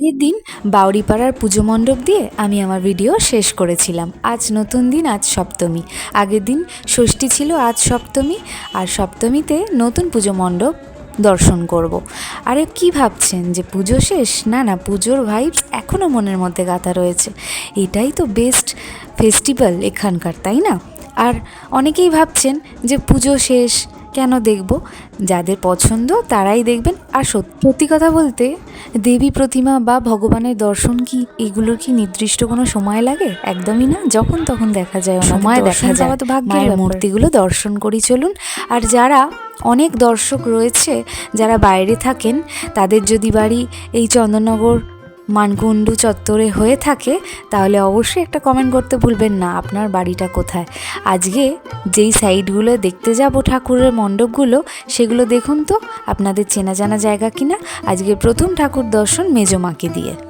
আগের দিন বাউরিপাড়ার পুজো মণ্ডপ দিয়ে আমি আমার ভিডিও শেষ করেছিলাম। আজ নতুন দিন, আজ সপ্তমী। আগের দিন ষষ্ঠী ছিল, আজ সপ্তমী। আর সপ্তমীতে নতুন পুজো মণ্ডপ দর্শন করব। আরে কি ভাবছেন যে পুজো শেষ? না না, পুজোর ভাইবস এখনও মনের মধ্যে গাঁথা রয়েছে। এটাই তো বেস্ট ফেস্টিভ্যাল এখানকার, তাই না? আর অনেকেই ভাবছেন যে পুজো শেষ কেন দেখব? যাদের পছন্দ তারাই দেখবেন। আর সত্যি সত্যি কথা বলতে দেবী প্রতিমা বা ভগবানের দর্শন কি এগুলোর কি নির্দিষ্ট কোনো সময় লাগে? একদমই না। যখন তখন দেখা যায় সময় দেখা যায়। তো ভাগ্যের মূর্তিগুলো দর্শন করি চলুন। আর যারা অনেক দর্শক রয়েছে যারা বাইরে থাকেন তাদের যদি বাড়ি এই চন্দননগর মানকুণ্ডু চত্বরে হয়ে থাকে, তাহলে অবশ্যই একটা কমেন্ট করতে ভুলবেন না, আপনার বাড়িটা কোথায়? আজকে যেই সাইডগুলো দেখতে যাব ঠাকুরের মণ্ডপগুলো, সেগুলো দেখুন তো, আপনাদের চেনা জানা জায়গা কিনা? আজকে প্রথম ঠাকুর দর্শন মেজমাকে দিয়ে।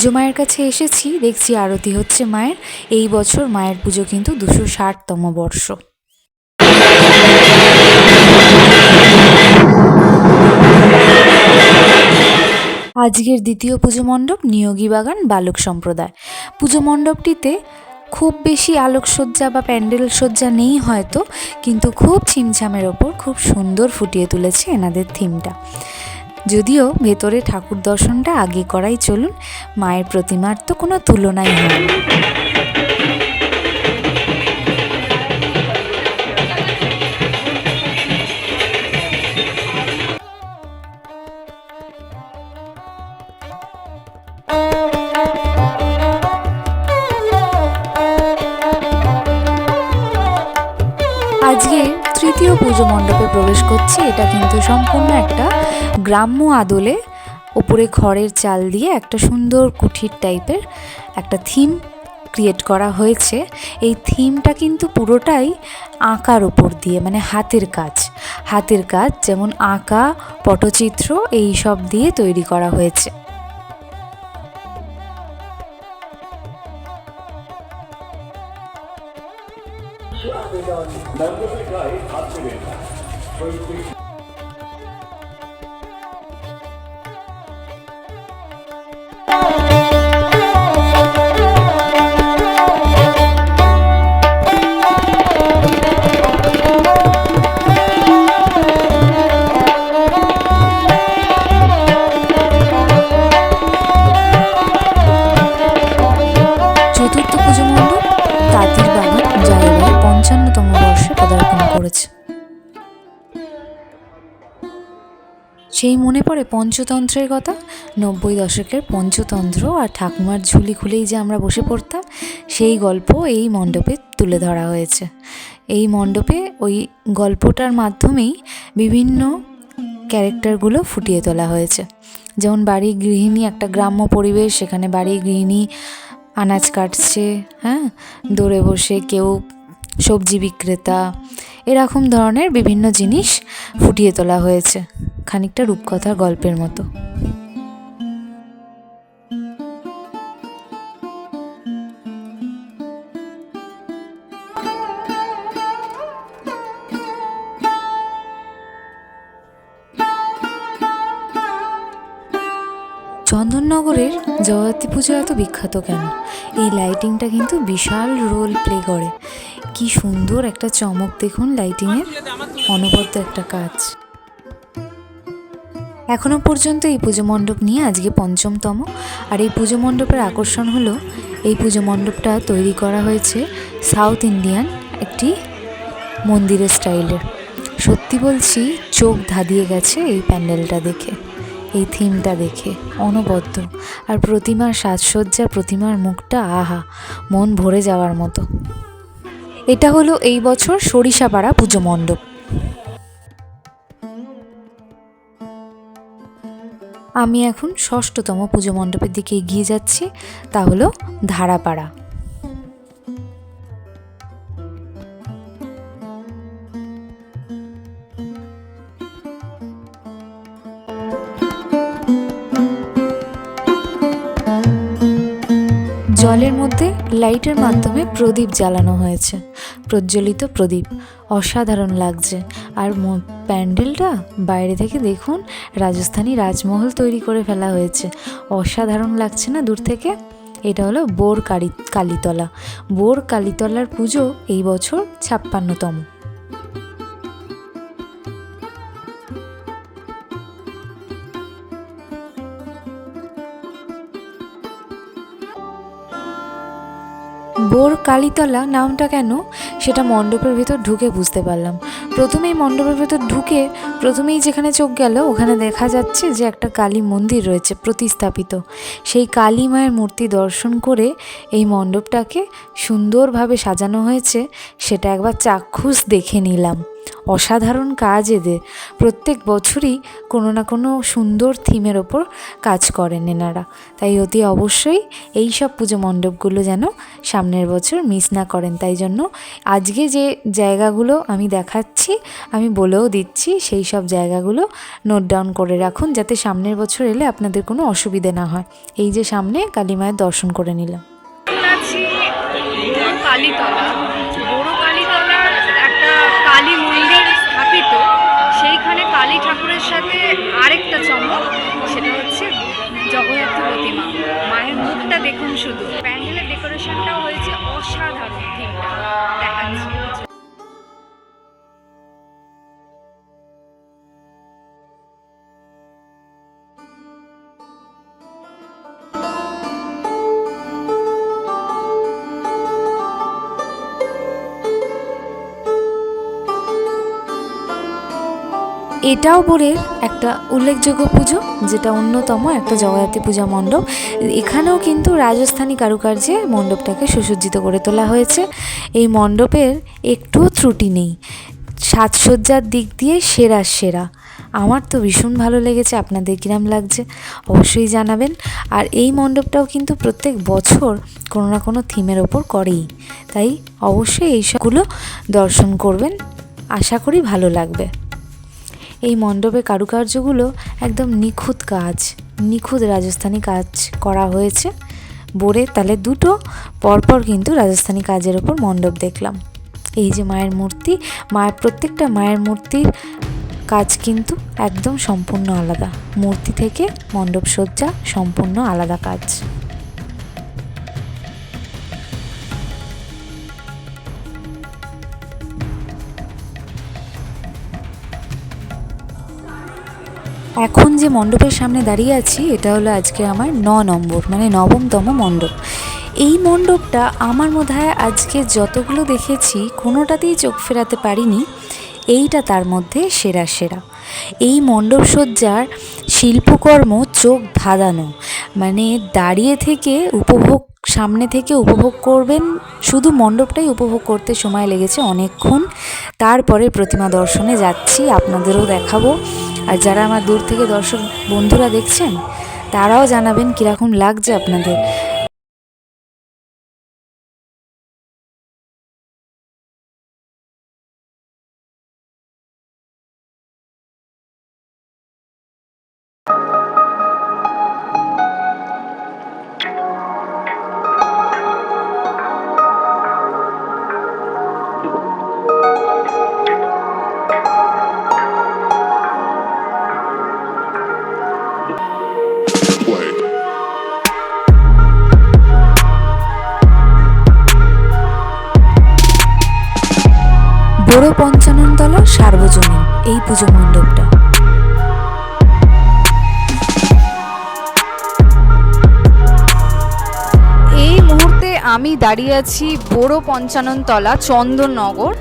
মেজো মায়ের কাছে এসেছি, দেখছি আরতি হচ্ছে মায়ের। এই বছর মায়ের পুজো কিন্তু দুশো ষাটতম বর্ষ। আজকের দ্বিতীয় পুজো মণ্ডপ নিয়োগী বাগান বালক সম্প্রদায়। পুজো মণ্ডপটিতে খুব বেশি আলোকসজ্জা বা প্যান্ডেল সজ্জা নেই হয়তো, কিন্তু খুব ছিমছামের ওপর খুব সুন্দর ফুটিয়ে তুলেছে এনাদের থিমটা। যদিও ভেতরে ঠাকুর দর্শনটা আগে করাই চলুন, মায়ের প্রতিমার তো কোনো তুলনাই হয় আজকে তৃতীয় পুজো মণ্ডপে প্রবেশ করছি, এটা কিন্তু সম্পূর্ণ একটা গ্রাম্য আদলে, ওপরে খড়ের চাল দিয়ে একটা সুন্দর কুঠির টাইপের একটা থিম ক্রিয়েট করা হয়েছে। এই থিমটা কিন্তু পুরোটাই আঁকার ওপর দিয়ে মানে হাতের কাজ। হাতের কাজ যেমন আঁকা, পটচিত্র, এই সব দিয়ে তৈরি করা হয়েছে। চতুর্থ সেই মনে পড়ে পঞ্চতন্ত্রের কথা, নব্বই দশকের পঞ্চতন্ত্র আর ঠাকুমার ঝুলি খুলেই যে আমরা বসে পড়তাম, সেই গল্প এই মণ্ডপে তুলে ধরা হয়েছে। এই মণ্ডপে ওই গল্পটার মাধ্যমেই বিভিন্ন ক্যারেক্টারগুলো ফুটিয়ে তোলা হয়েছে। যেমন বাড়ির গৃহিণী একটা গ্রাম্য পরিবেশ, সেখানে বাড়ির গৃহিণী আনাজ কাটছে হ্যাঁ? দৌড়ে বসে কেউ সবজি বিক্রেতা, এরকম ধরনের বিভিন্ন জিনিস ফুটিয়ে তোলা হয়েছে। খানিকটা রূপকথার গল্পের মতো। চন্দননগরের জগদ্ধাত্রী পুজো এত বিখ্যাত কেন? এই লাইটিংটা কিন্তু বিশাল রোল প্লে করে। কি সুন্দর একটা চমক দেখুন লাইটিংয়ের অনবদ্য একটা কাজ। এখনও পর্যন্ত এই পুজো মণ্ডপ নিয়ে আজকে পঞ্চমতম। আর এই পুজো মণ্ডপের আকর্ষণ হলো, এই পুজো মণ্ডপটা তৈরি করা হয়েছে সাউথ ইন্ডিয়ান একটি মন্দিরের স্টাইলের সত্যি বলছি, চোখ ধাঁধিয়ে গেছে এই প্যান্ডেলটা দেখে, এই থিমটা দেখে, অনবদ্য। আর প্রতিমার সাজসজ্জা, প্রতিমার মুখটা আহা, মন ভরে যাওয়ার মতো। এটা হলো এই বছর সরিষাপাড়া পুজো মণ্ডপ। আমি এখন ষষ্ঠতম পুজো মণ্ডপের দিকে এগিয়ে যাচ্ছি, তা হলো ধারাপাড়া। জলের মধ্যে লাইটের মাধ্যমে প্রদীপ জ্বালানো হয়েছে। প্রজ্বলিত প্রদীপ, অসাধারণ লাগছে। আর প্যান্ডেলটা? বাইরে থেকে দেখুন, রাজস্থানী রাজমহল তৈরি করে ফেলা হয়েছে। অসাধারণ লাগছে না দূর থেকে? এটা হলো বোর কালী কালীতলা। বোর কালীতলার পুজো এই বছর ছাপ্পান্নতম। বোর কালীতলা নামটা কেন? সেটা মণ্ডপের ভিতর ঢুকে বুঝতে পারলাম। প্রথমেই মণ্ডপের ভিতর ঢুকে প্রথমেই যেখানে চোখ গেল, ওখানে দেখা যাচ্ছে যে একটা কালী মন্দির রয়েছে প্রতিস্থাপিত। সেই কালী মায়ের মূর্তি দর্শন করে এই মণ্ডপটাকে সুন্দরভাবে সাজানো হয়েছে, সেটা একবার চাক্ষুষ দেখে নিলাম। অসাধারণ কাজ এদের। প্রত্যেক বছরই কোনো না কোনো সুন্দর থিমের ওপর কাজ করেন এনারা। তাই অতি অবশ্যই এই সব পুজো মণ্ডপগুলো যেন সামনের বছর মিস না করেন। তাই জন্য আজকে যে জায়গাগুলো আমি দেখাচ্ছি, আমি বলেও দিচ্ছি, সেই সব জায়গাগুলো নোট ডাউন করে রাখুন যাতে সামনের বছর এলে আপনাদের কোনো অসুবিধে না হয়। এই যে সামনে কালী মায়ের দর্শন করে নিলাম। কালীতলা কালী ঠাকুরের সাথে আরেকটা চমক সেটা এটাও বোরের একটা উল্লেখযোগ্য পুজো, যেটা অন্যতম একটা জগদ্ধাত্রী পূজা মণ্ডপ। এখানেও কিন্তু রাজস্থানী কারুকার্যে মণ্ডপটাকে সুসজ্জিত করে তোলা হয়েছে। এই মণ্ডপের একটুও ত্রুটি নেই। সাজসজ্জার দিক দিয়ে সেরা সেরা। আমার তো ভীষণ ভালো লেগেছে, আপনাদের কিরাম লাগছে, অবশ্যই জানাবেন। আর এই মণ্ডপটাও কিন্তু প্রত্যেক বছর কোনো না কোনো থিমের ওপর করেই। তাই অবশ্যই এই সবগুলো দর্শন করবেন। আশা করি ভালো লাগবে। এই মণ্ডপের কারুকার্যগুলো একদম নিখুঁত কাজ, নিখুঁত রাজস্থানি কাজ করা হয়েছে। বোরে তাহলে দুটো, পরপর কিন্তু রাজস্থানি কাজের ওপর মণ্ডপ দেখলাম। এই যে মায়ের মূর্তি মায়ের প্রত্যেকটা মায়ের মূর্তির কাজ কিন্তু একদম সম্পূর্ণ আলাদা। মূর্তি থেকে মণ্ডপ সজ্জা সম্পূর্ণ আলাদা কাজ। এখন যে মণ্ডপের সামনে দাঁড়িয়ে আছি, এটা হলো আজকে আমার ন নম্বর মানে নবমতম মণ্ডপ। এই মণ্ডপটা আমার মনে হয় আজকে যতগুলো দেখেছি, কোনোটাতেই চোখ ফেরাতে পারিনি। এইটা তার মধ্যে সেরা সেরা। এই মণ্ডপ সজ্জার শিল্পকর্ম চোখ ধাঁধানো। মানে দাঁড়িয়ে থেকে উপভোগ, সামনে থেকে উপভোগ করবেন, শুধু মণ্ডপটাই উপভোগ করতে সময় লেগেছে অনেকক্ষণ। তারপরে প্রতিমা দর্শনে যাচ্ছি, আপনাদেরও দেখাবো। আর যারা আমার দূর থেকে দর্শক বন্ধুরা দেখছেন তারাও জানাবেন কীরকম লাগছে আপনাদের। বড় পঞ্চাননতলা সার্বজনীন এই পুজো মণ্ডপটা। এই মুহূর্তে আমি দাঁড়িয়ে আছি বড় পঞ্চাননতলা চন্দননগর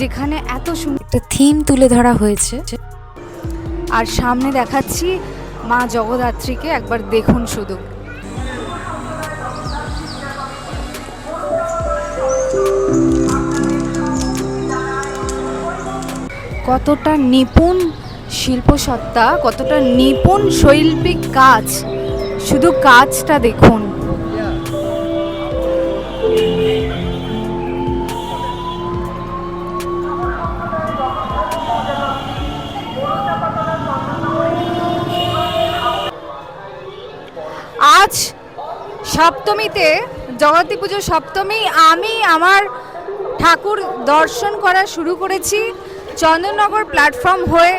যেখানে এত সুন্দর একটা থিম তুলে ধরা হয়েছে। আর সামনে দেখাচ্ছি মা জগদ্ধাত্রীকে একবার দেখুন শুধু। কতটা নিপুণ শিল্পসত্তা, কতটা নিপুণ শৈল্পিক কাজ। শুধু কাজটা দেখুন। আজ সপ্তমীতে জগতী পুজো সপ্তমী, আমি আমার ঠাকুর দর্শন করা শুরু করেছি। চন্দননগর প্ল্যাটফর্ম হয়ে,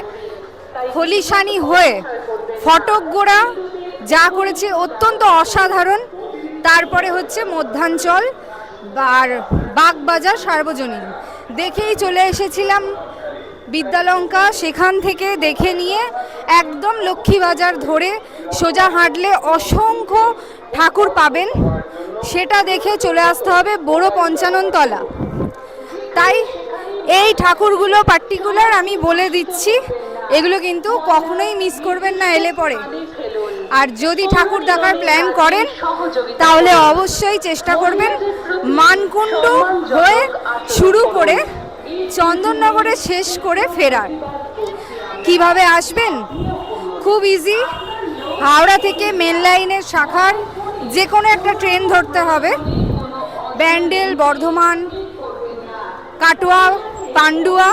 হলিশানি হয়ে ফটক গোড়া যা করেছে অত্যন্ত অসাধারণ, তারপরে হচ্ছে মধ্যাঞ্চল আর বাগবাজার সার্বজনীন। দেখেই চলে এসেছিলাম বিদ্যালঙ্কা, সেখান থেকে দেখে নিয়ে একদম লক্ষ্মীবাজার ধরে সোজা হাঁটলে অসংখ্য ঠাকুর পাবেন, সেটা দেখে চলে আসতে হবে বড় পঞ্চাননতলা। তাই এই ঠাকুরগুলো পার্টিকুলার আমি বলে দিচ্ছি, এগুলো কিন্তু কখনোই মিস করবেন না, এলে পরে। আর যদি ঠাকুর দেখার প্ল্যান করেন, তাহলে অবশ্যই চেষ্টা করবেন মানকুণ্ড হয়ে শুরু করে চন্দননগরে শেষ করে ফেরার। কীভাবে আসবেন? খুব ইজি হাওড়া থেকে মেন লাইনের শাখার যে কোনো একটা ট্রেন ধরতে হবে। ব্যান্ডেল, বর্ধমান কাটোয়া পান্ডুয়া,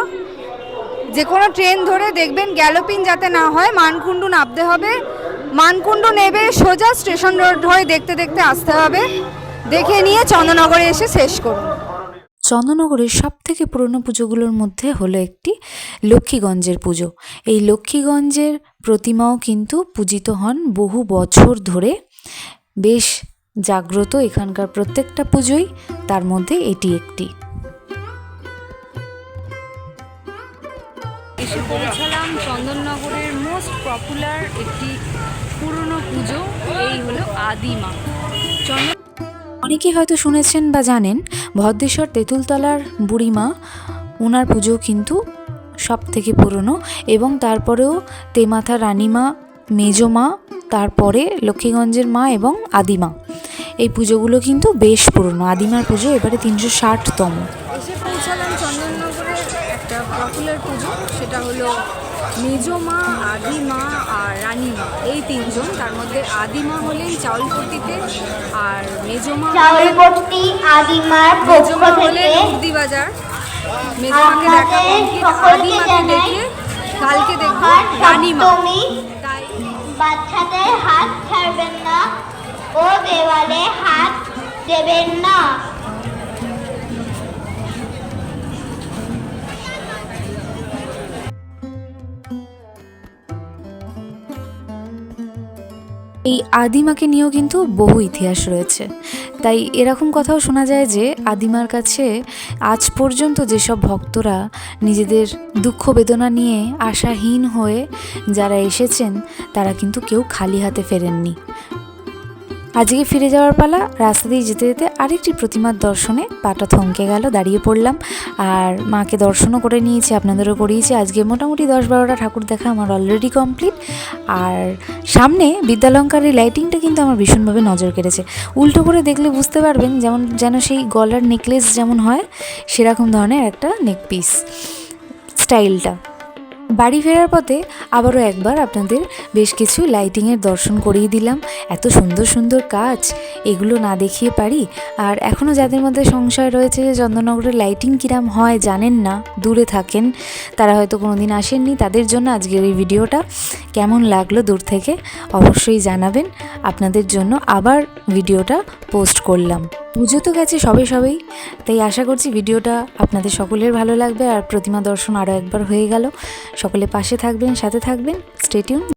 যে কোনো ট্রেন ধরে দেখবেন গ্যালোপিন যাতে না হয়, মানকুণ্ডু নামতে হবে। মানকুণ্ডু নেবে সোজা স্টেশন রোড হয়ে দেখতে দেখতে আসতে হবে। দেখে নিয়ে চন্দ্রনগরে এসে শেষ করুন। চন্দননগরের সব থেকে পুরনো পুজোগুলোর মধ্যে হলো একটি লক্ষ্মীগঞ্জের পুজো। এই লক্ষ্মীগঞ্জের প্রতিমাও কিন্তু পূজিত হন বহু বছর ধরে। বেশ জাগ্রত এখানকার প্রত্যেকটা পুজোই, তার মধ্যে এটি একটি। এসে পৌঁছালাম। চন্দননগরের মোস্ট পপুলার একটি পুরনো পুজো, এই হলো আদিমা চন্দন অনেকেই হয়তো শুনেছেন বা জানেন, ভদ্রেশ্বর তেঁতুলতলার বুড়িমা ওনার পুজো কিন্তু সব থেকে পুরনো এবং তারপরেও তেমাথা রানীমা মেজমা তারপরে লক্ষ্মীগঞ্জের মা এবং আদিমা এই পুজোগুলো কিন্তু বেশ পুরনো। আদিমার পুজো এবারে তিনশো ষাটতম। সেটা হলো মেজমা আদিমা আর রানীমা এই তিনজন তার মধ্যে আদিমা হলেন চাউলপট্টিতে আর মেজমা চাউলপট্টি পক্ষ মেজমা হলেন মুদি বাজার মেজমাকে দেখা আদিমাকে দেখে কালকে দেখব রানীমা তাই বাচ্চাদের হাত ছাড়বেন না ও দেওয়ালে হাত দেবেন না। এই আদিমাকে নিয়েও কিন্তু বহু ইতিহাস রয়েছে। তাই এরকম কথাও শোনা যায় যে, আদিমার কাছে আজ পর্যন্ত যেসব ভক্তরা নিজেদের দুঃখ বেদনা নিয়ে আশাহীন হয়ে যারা এসেছেন, তারা কিন্তু কেউ খালি হাতে ফেরেননি। আজকে ফিরে যাওয়ার পালা, রাস্তা দিয়ে যেতে যেতে আরেকটি প্রতিমার দর্শনে পাটা থমকে গেল, দাঁড়িয়ে পড়লাম। আর মাকে দর্শনও করে নিয়েছি, আপনাদেরও করিয়েছি। আজকে মোটামুটি দশ বারোটা ঠাকুর দেখা আমার অলরেডি কমপ্লিট আর সামনে বিদ্যালঙ্কার এই লাইটিংটা কিন্তু আমার ভীষণভাবে নজর কেড়েছে। উল্টো করে দেখলে বুঝতে পারবেন যেমন, যেন সেই গলার নেকলেস যেমন হয়, সেরকম ধরনের একটা নেক পিস স্টাইলটা বাড়ি ফেরার পথে আবারও একবার আপনাদের বেশ কিছু লাইটিংয়ের দর্শন করিয়ে দিলাম। এত সুন্দর সুন্দর কাজ, এগুলো না দেখিয়ে পারি। আর এখনও যাদের মধ্যে সংশয় রয়েছে যে চন্দননগরের লাইটিং কিরাম হয় জানেন না, দূরে থাকেন, তারা হয়তো কোনো দিন আসেননি। তাদের জন্য আজকের এই ভিডিওটা কেমন লাগল দূর থেকে অবশ্যই জানাবেন। আপনাদের জন্য আবার ভিডিওটা পোস্ট করলাম। পুজো তো গেছে সবে সবেই, তাই আশা করছি ভিডিওটা আপনাদের সকলের ভালো লাগবে। আর প্রতিমা দর্শন আরও একবার হয়ে গেল। সকলে পাশে থাকবেন সাথে থাকবেন স্টেটিউন